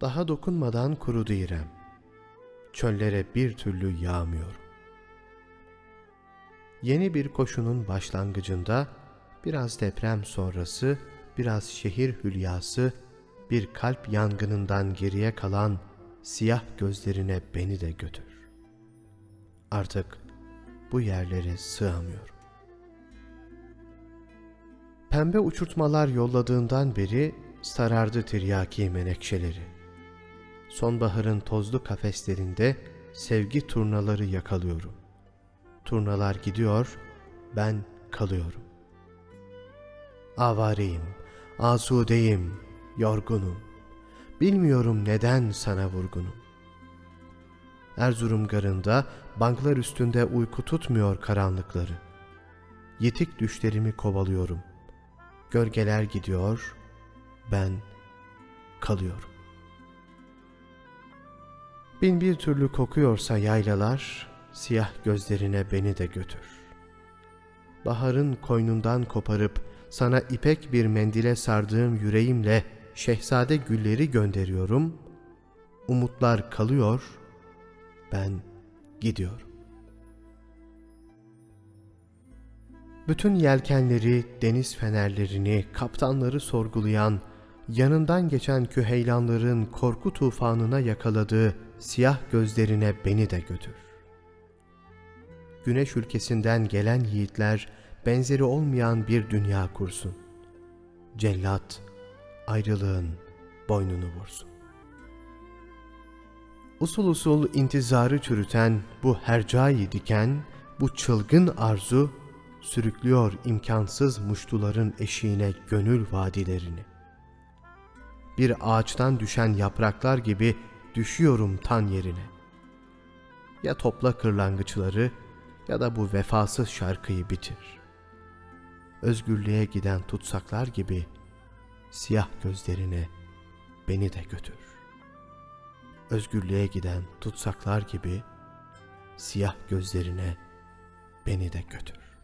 Daha dokunmadan kurudu İrem. Çöllere bir türlü yağmıyor. Yeni bir koşunun başlangıcında biraz deprem sonrası, biraz şehir hülyası, bir kalp yangınından geriye kalan siyah gözlerine beni de götür. Artık bu yerlere sığamıyorum. Pembe uçurtmalar yolladığından beri sarardı tiryaki menekşeleri. Sonbaharın tozlu kafeslerinde sevgi turnaları yakalıyorum. Turnalar gidiyor, ben kalıyorum. Avareyim, asudeyim, yorgunum. Bilmiyorum neden sana vurgunum. Erzurum garında banklar üstünde uyku tutmuyor karanlıkları. Yitik düşlerimi kovalıyorum. Gölgeler gidiyor, ben kalıyorum. Bin bir türlü kokuyorsa yaylalar, siyah gözlerine beni de götür. Baharın koynundan koparıp sana ipek bir mendile sardığım yüreğimle şehzade gülleri gönderiyorum. Umutlar kalıyor, ben gidiyorum. Bütün yelkenleri, deniz fenerlerini, kaptanları sorgulayan, yanından geçen küheylanların korku tufanına yakaladığı siyah gözlerine beni de götür. Güneş ülkesinden gelen yiğitler benzeri olmayan bir dünya kursun. Cellat ayrılığın boynunu vursun. Usul usul intizarı çürüten bu hercai diken, bu çılgın arzu sürüklüyor imkansız muştuların eşiğine gönül vadilerini. Bir ağaçtan düşen yapraklar gibi düşüyorum tan yerine. Ya topla kırlangıçları ya da bu vefasız şarkıyı bitir. Özgürlüğe giden tutsaklar gibi siyah gözlerine beni de götür. Özgürlüğe giden tutsaklar gibi siyah gözlerine beni de götür.